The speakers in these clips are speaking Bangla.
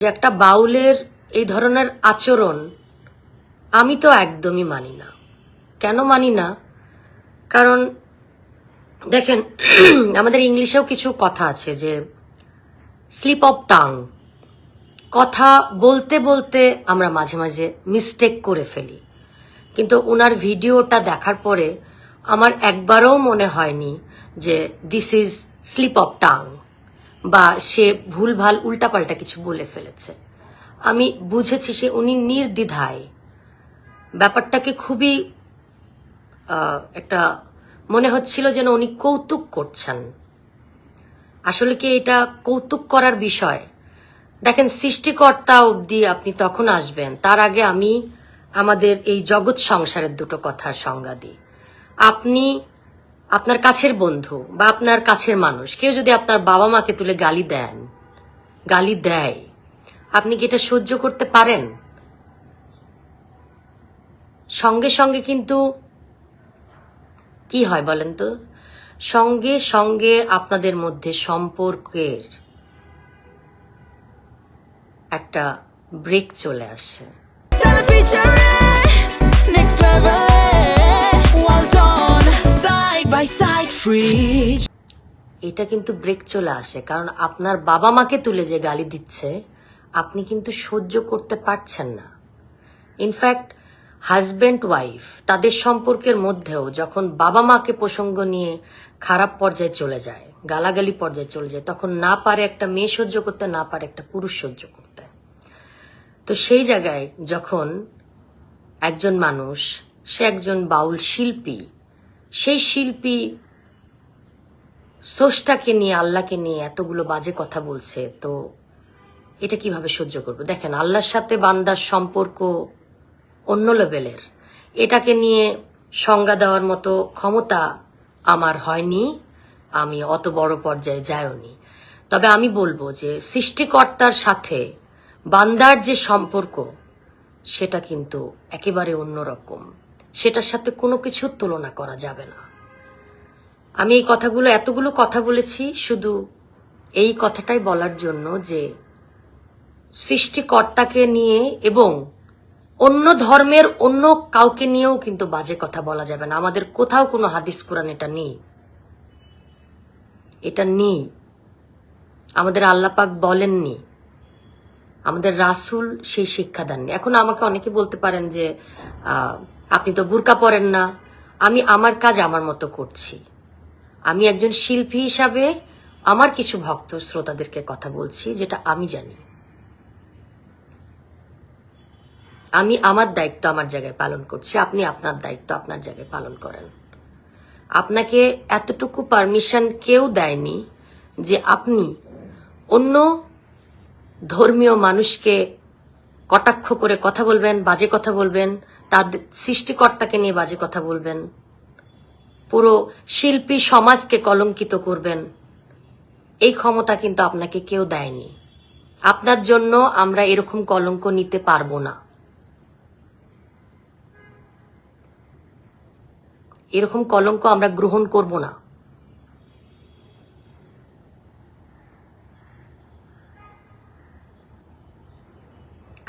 যে একটা বাউলের এই ধরনের আচরণ আমি তো একদমই মানি না। কেন মানি না? কারণ, দেখেন, আমাদের ইংলিশেও কিছু কথা আছে যে স্লিপ অফ টাং কথা বলতে বলতে আমরা মাঝে মাঝে মিস্টেক করে ফেলি। কিন্তু ওনার ভিডিওটা দেখার পরে আমার একবারও মনে হয়নি যে this is slip of tongue বা সে ভুলভাল উল্টাপাল্টা কিছু বলে ফেলেছে। আমি বুঝেছি সে উনি নির্দ্বিধায়। ব্যাপারটাকে খুবই একটা মনে হচ্ছিল যেন উনি কৌতুক করছেন। আসলে কি এটা কৌতুক করার বিষয়? দেখেন, সৃষ্টিকর্তা অবধি আপনি তখন আসবেন, তার আগে আমি আমাদের এই জগৎ সংসারের দুটো কথার সংজ্ঞা দিই। আপনি আপনার কাছের বন্ধু বা আপনার কাছের মানুষ, কেউ যদি আপনার বাবা মাকে তুলে গালি দেন, গালি দেয়, আপনি কি এটা সহ্য করতে পারেন? সঙ্গে সঙ্গে কিন্তু কি হয় বলেন তো? সঙ্গে সঙ্গে আপনাদের মধ্যে সম্পর্কের একটা ব্রেক চলে আসে। Side, এটা কিন্তু ব্রেক চলে আসে কারণ আপনার বাবা মাকে তুলে যে গালি দিচ্ছে আপনি কিন্তু সহ্য করতে পারছেন না। ইনফ্যাক্ট হাজব্যান্ড ওয়াইফ তাদের সম্পর্কের মধ্যেও যখন বাবা মাকে প্রসঙ্গ নিয়ে খারাপ পর্যায়ে চলে যায় গালাগালি পর্যায়ে চলে যায় তখন না পারে একটা মেয়ে সহ্য করতে না পারে একটা পুরুষ সহ্য করতে। তো সেই জায়গায় যখন একজন মানুষ সে একজন বাউল শিল্পী সেই শিল্পী সোর্সটাকে নিয়ে, আল্লাহকে নিয়ে এতগুলো বাজে কথা বলছে, তো এটা কীভাবে সহ্য করব? দেখেন, আল্লাহর সাথে বান্দার সম্পর্ক অন্য লেভেলের। এটাকে নিয়ে সংজ্ঞা দেওয়ার মতো ক্ষমতা আমার হয়নি, আমি অত বড় পর্যায়ে যাইওনি। তবে আমি বলব যে, সৃষ্টিকর্তার সাথে বান্দার যে সম্পর্ক, সেটা কিন্তু একেবারে অন্যরকম। সেটার সাথে কোনো কিছুর তুলনা করা যাবে না। আমি এই কথাগুলো, এতগুলো কথা বলেছি, শুধু এই কথাটাই বলার জন্য যে সৃষ্টিকর্তাকে নিয়ে এবং অন্য ধর্মের অন্য কাউকে নিয়েও কিন্তু বাজে কথা বলা যাবে না। আমাদের কোথাও কোনো হাদিস কোরআন এটা নেই। এটা নেই। আমাদের আল্লাপাক বলেননি। আমাদের রাসুল সেই শিক্ষা দেননি। এখন আমাকে অনেকে বলতে পারেন যে আপনি তো বুরকা পরেন না। আমি আমার কাজ আমার মতো করছি। আমি একজন শিল্পী হিসাবে আমার কিছু ভক্ত শ্রোতাদেরকে কথা বলছি, যেটা আমি জানি। আমি আমার দায়িত্ব আমার জায়গায় পালন করছি, আপনি আপনার দায়িত্ব আপনার জায়গায় পালন করেন। আপনাকে এতটুকু পারমিশন কেউ দেয়নি যে আপনি অন্য ধর্মীয় মানুষকে কটাক্ষ করে কথা বলবেন, বাজে কথা বলবেন তাদের সৃষ্টিকর্তাকে নিয়ে বাজে কথা বলবেন। পুরো শিল্পী সমাজকে কলঙ্কিত করবেন। এই ক্ষমতা কিন্তু আপনাকে কেউ দেয়নি। আপনার জন্য আমরা এরকম কলঙ্ক নিতে পারব না। এরকম কলঙ্ক আমরা গ্রহণ করব না।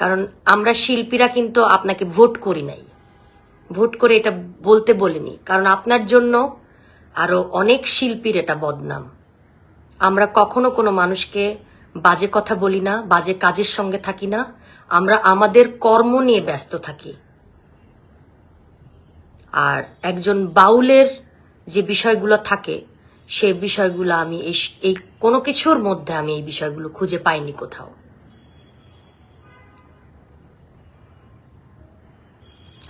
কারণ আমরা শিল্পীরা কিন্তু আপনাকে ভোট করি নাই। ভোট করে এটা বলতে বলিনি। কারণ আপনার জন্য আরও অনেক শিল্পীর এটা বদনাম। আমরা কখনো কোনো মানুষকে বাজে কথা বলি না, বাজে কাজের সঙ্গে থাকি না। আমরা আমাদের কর্ম নিয়ে ব্যস্ত থাকি। আর একজন বাউলের যে বিষয়গুলো থাকে, সে বিষয়গুলো আমি এই কোনো কিছুর মধ্যে আমি এই বিষয়গুলো খুঁজে পাইনি কোথাও।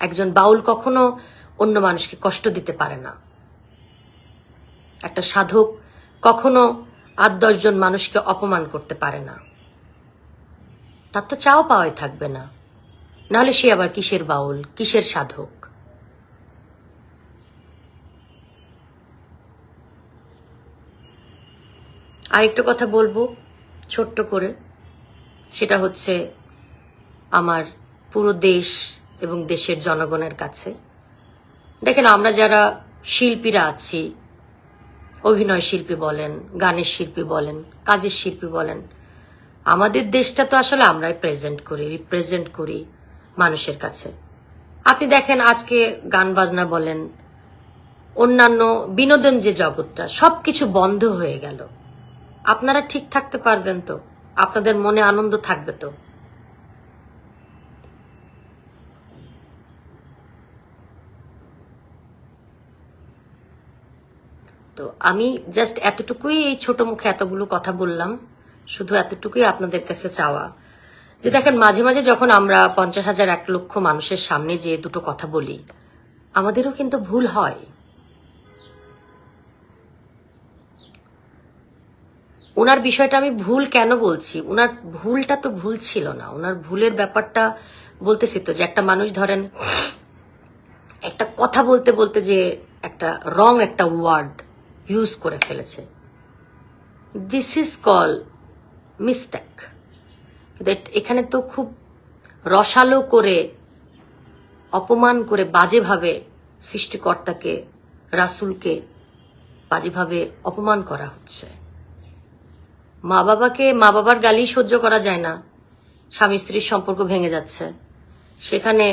একজন বাউল কখনো অন্য মানুষকে কষ্ট দিতে পারে না। একটা সাধক কখনো আট দশজন মানুষকে অপমান করতে পারে না। তার তো চাও পাওয়াই থাকবে না। নাহলে সে আবার কিসের বাউল, কিসের সাধক? আরেকটা কথা বলব, ছোট্ট করে। সেটা হচ্ছে আমার পুরো দেশ এবং দেশের জনগণের কাছে। দেখেন, আমরা যারা শিল্পীরা আছি, অভিনয় শিল্পী বলেন, গানের শিল্পী বলেন, কাজের শিল্পী বলেন, আমাদের দেশটা তো আসলে আমরাই প্রেজেন্ট করি রিপ্রেজেন্ট করি মানুষের কাছে। আপনি দেখেন, আজকে গান বাজনা বলেন, অন্যান্য বিনোদন যে জগৎটা সব কিছু বন্ধ হয়ে গেল। আপনারা ঠিক থাকতে পারবেন তো? আপনাদের মনে আনন্দ থাকবে তো? তো আমি জাস্ট এতটুকুই এই ছোট মুখে এতগুলো কথা বললাম, শুধু এতটুকুই আপনাদের কাছে চাওয়া। যে দেখেন, মাঝে মাঝে যখন আমরা পঞ্চাশ হাজার এক লক্ষ মানুষের সামনে যে দুটো কথা বলি, আমাদেরও কিন্তু ভুল হয়। ওনার বিষয়টা আমি ভুল কেন বলছি? ওনার ভুলটা তো ভুল ছিল না। ওনার ভুলের ব্যাপারটা বলতেছি তো, যে একটা মানুষ ধরেন, একটা কথা বলতে বলতে যে একটা রং একটা ওয়ার্ড ইউজ করে ফেলেছে। দিস ইজ কল মিস্টেক কিন্তু এখানে তো খুব রসালো করে, অপমান করে বাজেভাবে সৃষ্টিকর্তাকে, রাসুলকে বাজেভাবে অপমান করা হচ্ছে। মা বাবাকে, মা বাবার গালি সহ্য করা যায় না। স্বামী স্ত্রীর সম্পর্ক ভেঙে যাচ্ছে। সেখানে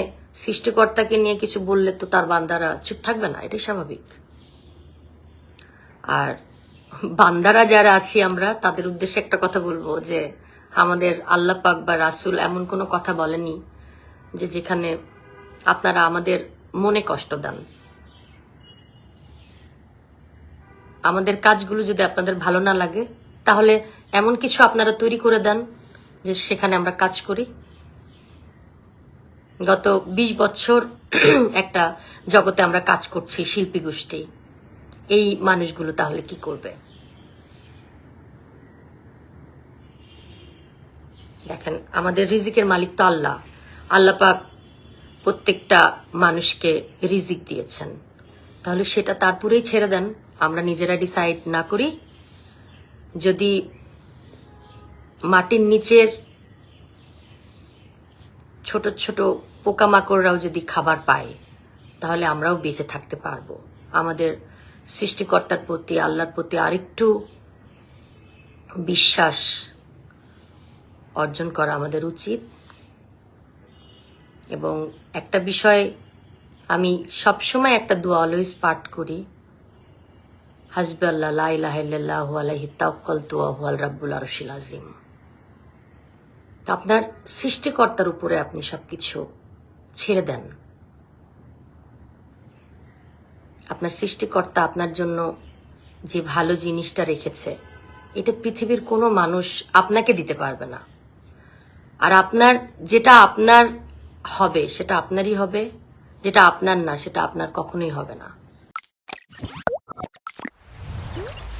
সৃষ্টিকর্তাকে নিয়ে কিছু বললে তো তার বান্দারা চুপ থাকবে না, এটাই স্বাভাবিক। আর বান্দারা যারা আছি আমরা, তাদের উদ্দেশ্যে একটা কথা বলব যে আমাদের আল্লাহ পাক বা রাসুল এমন কোনো কথা বলেনি যে যেখানে আপনারা আমাদের মনে কষ্ট দেন। আমাদের কাজগুলো যদি আপনাদের ভালো না লাগে, তাহলে এমন কিছু আপনারা তৈরি করে দেন যে সেখানে আমরা কাজ করি। গত ২০ বছর একটা জগতে আমরা কাজ করছি, শিল্পী গোষ্ঠী। এই মানুষগুলো তাহলে কি করবে? দেখেন, আমাদের রিজিকের মালিক তো আল্লাহ। আল্লাহ পাক প্রত্যেকটা মানুষকে রিজিক দিয়েছেন। তাহলে সেটা তারপরেই ছেড়ে দেন। আমরা নিজেরা ডিসাইড না করি। যদি মাটির নিচের ছোট ছোট পোকামাকড়রাও যদি খাবার পায়, তাহলে আমরাও বেঁচে থাকতে পারব। আমাদের সৃষ্টিকর্তার প্রতি, আল্লাহর প্রতি আরেকটু বিশ্বাস অর্জন করা আমাদের উচিত। এবং একটা বিষয় আমি সবসময় একটা দোয়া অলওয়েজ পাঠ করি, হাসবে আল্লাহ, লা ইলাহা ইল্লাল্লাহু আলাইহি তাওয়াক্কালতু ওয়া হুয়াল রাব্বুল আরশিল আযীম। তো আপনার সৃষ্টিকর্তার উপরে আপনি সব কিছু ছেড়ে দেন। আপনার সৃষ্টিকর্তা আপনার জন্য যে ভালো জিনিসটা রেখেছে, এটা পৃথিবীর কোনো মানুষ আপনাকে দিতে পারবে না। আর আপনার, যেটা আপনার হবে, সেটা আপনারই হবে, যেটা আপনার না, সেটা আপনার কখনোই হবে না।